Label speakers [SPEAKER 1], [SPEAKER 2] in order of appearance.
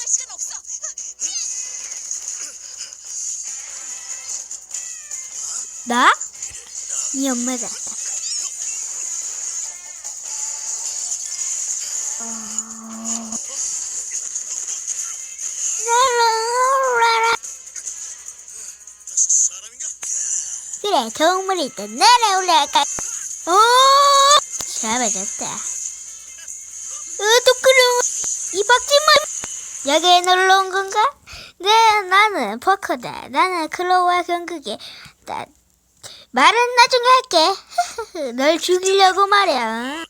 [SPEAKER 1] 도망갈 시간 없어. 나? 네 엄마다. 그래, 동물이 있던 나라 올라갈까? 오! 잡아줬다. 으, 또 그럼. 이 박쥐 여기에 놀러 온 건가? 네, 나는 포커다. 나는 클로우와 경극에 나, 말은 나중에 할게. 널 죽이려고 말이야.